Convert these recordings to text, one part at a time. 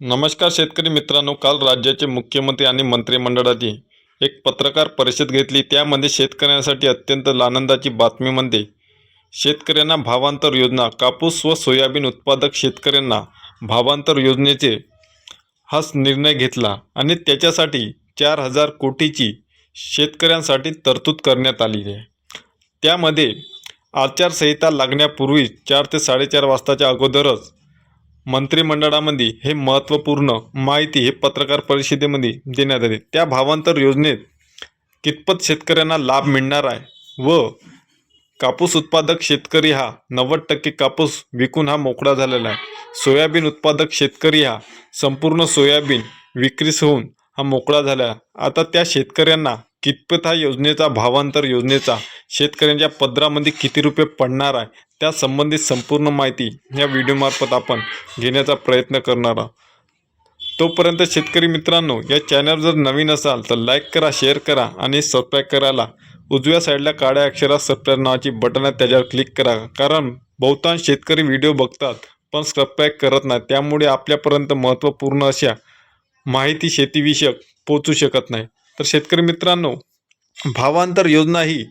नमस्कार शेतकरी मित्रांनो काल राज्याचे मुख्यमंत्री आणि मंत्रिमंडळाची एक पत्रकार परिषद घेतली. त्यामध्ये शेतकऱ्यांसाठी अत्यंत आनंदाची बातमी म्हणजे शेतकऱ्यांना भावांतर योजना कापूस व सोयाबीन उत्पादक शेतकऱ्यांना भावांतर योजनेचे हाच निर्णय घेतला आणि त्याच्यासाठी चार हजार कोटीची शेतकऱ्यांसाठी तरतूद करण्यात आली आहे. त्यामध्ये आचारसंहिता लागण्यापूर्वी चार ते साडेचार वाजताच्या अगोदरच मंत्रिमंडळामध्ये हे महत्त्वपूर्ण माहिती हे पत्रकार परिषदेमध्ये देण्यात आली त्या भावांतर योजनेत कितपत शेतकऱ्यांना लाभ मिळणार आहे व कापूस उत्पादक शेतकरी हा नव्वद टक्के कापूस विकून हा मोकळा झालेला आहे सोयाबीन उत्पादक शेतकरी हा संपूर्ण सोयाबीन विक्रीस होऊन हा मोकळा झाला आहे. आता त्या शेतकऱ्यांना कितपत हा योजनेचा भावांतर योजनेचा शेतकऱ्यांच्या पदरामध्ये किती रुपये पडणार आहे? त्या संबंधित संपूर्ण माहिती या व्हिडिओमार्फत आपण घेण्याचा प्रयत्न करणार आहोत. तोपर्यंत शेतकरी मित्रांनो या चॅनल जर नवीन असाल तर लाईक करा शेअर करा आणि सबस्क्राईब करायला उजव्या साईडला काळ्या अक्षरात सबस्क्राईब नावाची बटन आहे त्याच्यावर क्लिक करा. कारण बहुतांश शेतकरी व्हिडिओ बघतात पण सबस्क्राईब करत नाही त्यामुळे आपल्यापर्यंत महत्त्वपूर्ण अशा माहिती शेतीविषयक पोचू शकत नाही. तर शेतकरी मित्रांनो भावांतर योजना ही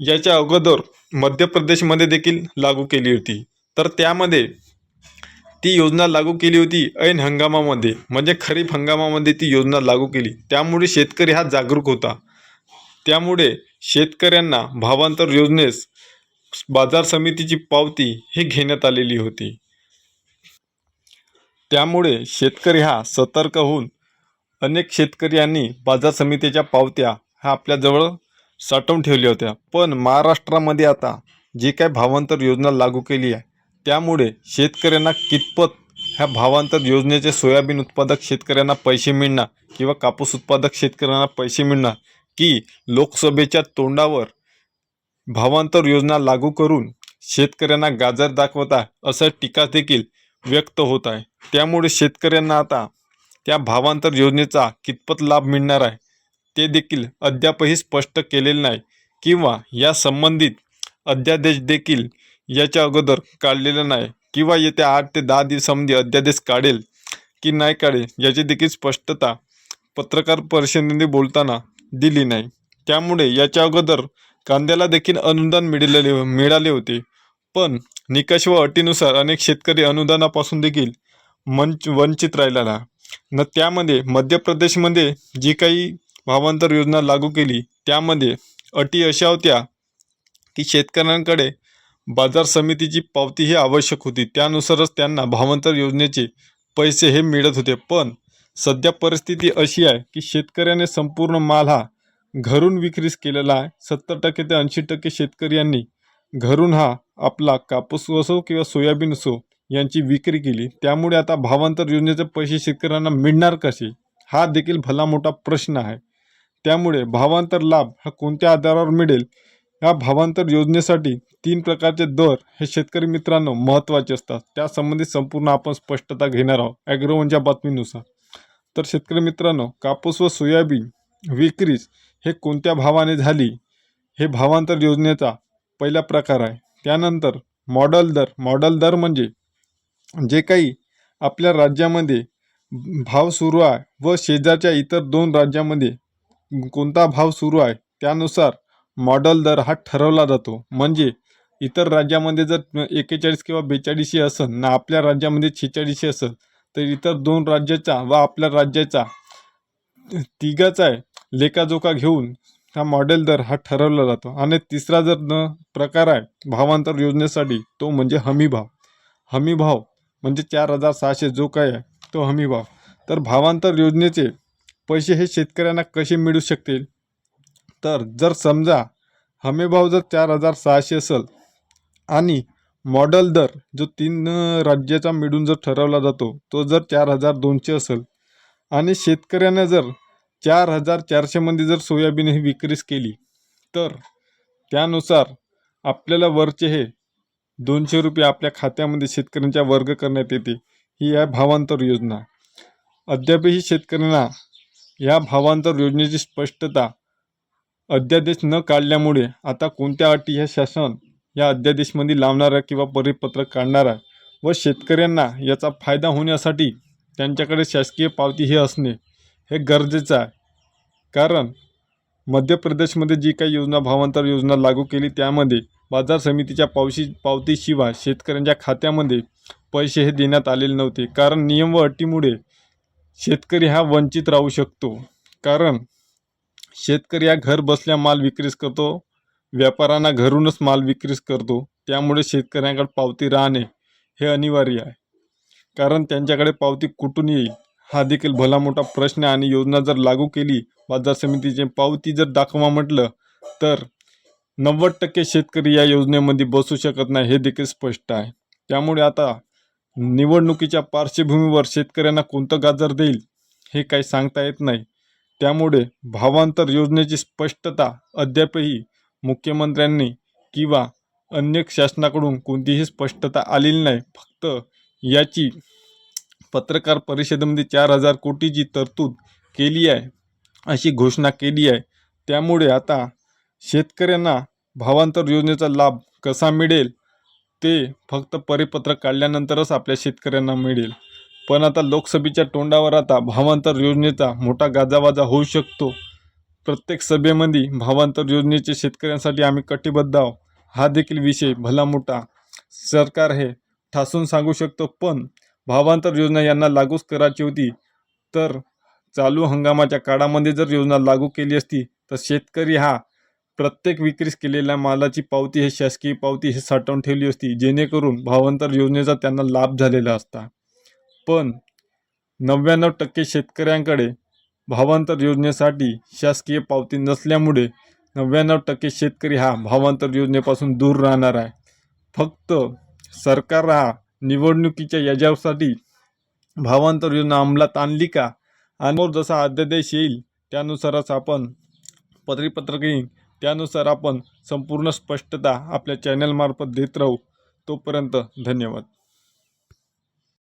याच्या अगोदर मध्य प्रदेशमध्ये देखील लागू केली होती. तर त्यामध्ये ती योजना लागू केली होती ऐन हंगामामध्ये. म्हणजे खरीप हंगामामध्ये ती योजना लागू केली. त्यामुळे शेतकरी हा जागरूक होता. त्यामुळे शेतकऱ्यांना भावांतर योजनेस बाजार समितीची पावती ही घेण्यात आलेली होती. त्यामुळे शेतकरी हा सतर्क होऊन अनेक शेतकरी यांनी बाजार समितीच्या पावत्या ह्या आपल्याजवळ साठवून ठेवल्या होत्या. पण महाराष्ट्रामध्ये आता जी काय भावांतर योजना लागू केली आहे त्यामुळे शेतकऱ्यांना कितपत ह्या भावांतर योजनेचे सोयाबीन उत्पादक शेतकऱ्यांना पैसे मिळणार किंवा कापूस उत्पादक शेतकऱ्यांना पैसे मिळणार की लोकसभेच्या तोंडावर भावांतर योजना लागू करून शेतकऱ्यांना गाजर दाखवत आहे असं टीका देखील व्यक्त होत आहे. त्यामुळे शेतकऱ्यांना आता त्या भावांतर योजनेचा कितपत लाभ मिळणार आहे ते देखील अद्यापही स्पष्ट केलेले नाही किंवा या संबंधित अध्यादेश देखील याच्या अगोदर काढलेला नाही किंवा येत्या आठ ते दहा दिवसामध्ये अध्यादेश काढेल की नाही काढेल याची देखील स्पष्टता पत्रकार परिषदेने बोलताना दिली नाही. त्यामुळे याच्या अगोदर कांद्याला देखील अनुदान मिळालेले मिळाले होते. पण निकष व अटीनुसार अनेक शेतकरी अनुदानापासून देखील मंच वंचित राहिलेला. न त्यामध्ये मध्य प्रदेशमध्ये जी काही भावांतर योजना लागू केली त्यामध्ये अटी अशा होत्या की शेतकऱ्यांकडे बाजार समितीची पावती ही आवश्यक होती. त्यानुसारच त्यांना भावांतर योजनेचे पैसे हे मिळत होते. पण सध्या परिस्थिती अशी आहे की शेतकऱ्याने संपूर्ण माल हा घरून विक्रीस केलेला आहे. सत्तर टक्के ते ऐंशी टक्के शेतकऱ्यांनी घरून हा आपला कापूस असो किंवा सोयाबीन असो यांची विक्री केली. त्यामुळे आता भावांतर योजनेचे पैसे शेतकऱ्यांना मिळणार कसे? हा देखील भला मोठा प्रश्न आहे. त्यामुळे भावांतर लाभ हा कोणत्या आधारावर मिळेल? या भावांतर योजनेसाठी तीन प्रकारचे दर हे शेतकरी मित्रांनो महत्त्वाचे असतात. त्यासंबंधी संपूर्ण आपण स्पष्टता घेणार आहोत. ॲग्रोवनच्या बातमीनुसार. तर शेतकरी मित्रांनो कापूस व सोयाबीन विक्रीस हे कोणत्या भावाने झाली? हे भावांतर योजनेचा पहिला प्रकार आहे. त्यानंतर मॉडल दर. मॉडल दर म्हणजे जे काही आपल्या राज्यामध्ये भाव सुरू आहे व शेजारच्या इतर दोन राज्यामध्ये कोणता भाव सुरू आहे त्यानुसार मॉडल दर हा ठरवला जातो. म्हणजे इतर राज्यामध्ये जर एकेचाळीस किंवा बेचाळीसशे असेल ना आपल्या राज्यामध्ये शेहेचाळीसशे असेल तर इतर दोन राज्याचा व आपल्या राज्याचा तिघाचा आहे लेखाजोखा घेऊन हा मॉडेल दर हा ठरवला जातो. आणि तिसरा जर न प्रकार आहे भावांतर योजनेसाठी तो म्हणजे हमी भाव. हमी भाव म्हणजे चार हजार सहाशे जो काय आहे तो हमी भाव. तर भावांतर योजनेचे पैसे हे शेतकऱ्यांना कसे मिळू शकतील तर जर समजा हमीभाव जर चार हजार सहाशे असेल आणि मॉडल दर जो तीन राज्याचा मिळून जर ठरवला जातो तो जर चार हजार दोनशे असेल आणि शेतकऱ्यानं जर चार हजार चारशेमध्ये जर सोयाबीन ही विक्रीस केली तर त्यानुसार आपल्याला वरचे हे दोनशे रुपये आपल्या खात्यामध्ये शेतकऱ्यांच्या वर्ग करण्यात येते. ही आहे भावांतर योजना. अद्यापही शेतकऱ्यांना या भावांतर योजनेची स्पष्टता अध्यादेश न काढल्यामुळे आता कोणत्या अटी ह्या शासन या अध्यादेशमध्ये लावणार आहे किंवा परिपत्रक काढणार आहे व शेतकऱ्यांना याचा फायदा होण्यासाठी त्यांच्याकडे शासकीय पावती हे असणे हे गरजेचं आहे. कारण मध्य प्रदेशमध्ये जी काही योजना भावांतर योजना लागू केली त्यामध्ये बाजार समितीच्या पावशी पावतीशिवाय शेतकऱ्यांच्या खात्यामध्ये पैसे हे देण्यात आलेले नव्हते. कारण नियम व अटीमुळे शेतकरी हा वंचित राहू शकतो. कारण शेतकरी हा घर बसल्या माल विक्रीस करतो व्यापाऱ्यांना घरूनच माल विक्रीस करतो. त्यामुळे शेतकऱ्यांकडे पावती राहणे हे अनिवार्य आहे. कारण त्यांच्याकडे पावती कुठून येईल हा देखील भला मोठा प्रश्न आहे आणि योजना जर लागू केली बाजार समितीची पावती जर दाखवा म्हटलं तर नव्वद टक्के शेतकरी या योजनेमध्ये बसू शकत नाही हे देखील स्पष्ट आहे. त्यामुळे आता निवडणुकीच्या पार्श्वभूमीवर शेतकऱ्यांना कोणतं गाजर देईल हे काही सांगता येत नाही. त्यामुळे भावांतर योजनेची स्पष्टता अद्यापही मुख्यमंत्र्यांनी किंवा अन्य शासनाकडून कोणतीही स्पष्टता आलेली नाही. फक्त याची पत्रकार परिषदेमध्ये चार हजार कोटीची तरतूद केली आहे अशी घोषणा केली आहे. त्यामुळे आता शेतकऱ्यांना भावांतर योजनेचा लाभ कसा मिळेल? ते फक्त परिपत्रक काढल्यानंतरच आपल्या शेतकऱ्यांना मिळेल. पण आता लोकसभेच्या तोंडावर आता भावांतर योजनेचा मोठा गाजावाजा होऊ शकतो. प्रत्येक सभेमध्ये भावांतर योजनेचे शेतकऱ्यांसाठी आम्ही कटिबद्ध आहोत. हा देखील विषय भला मोठा सरकार हे ठासून सांगू शकतो. पण भावांतर योजना यांना लागूच करायची होती. तर चालू हंगामाच्या काळामध्ये जर योजना लागू केली असती तर शेतकरी हा प्रत्येक विक्रीस केलेल्या मालाची पावती हे शासकीय पावती हे साठवून ठेवली असती जेणेकरून भावांतर योजनेचा त्यांना लाभ झालेला असता. पण नव्याण्णव टक्के शेतकऱ्यांकडे भावांतर योजनेसाठी शासकीय पावती नसल्यामुळे नव्याण्णव टक्के शेतकरी हा भावांतर योजनेपासून दूर राहणार आहे. फक्त सरकार हा निवडणुकीच्या याच्यासाठी भावांतर योजना अंमलात आणली का? आणि जसा अध्यादेश येईल त्यानुसारच आपण परिपत्रक त्यानुसार आपण संपूर्ण स्पष्टता आपल्या चॅनलमार्फत देत राहू. तोपर्यंत धन्यवाद.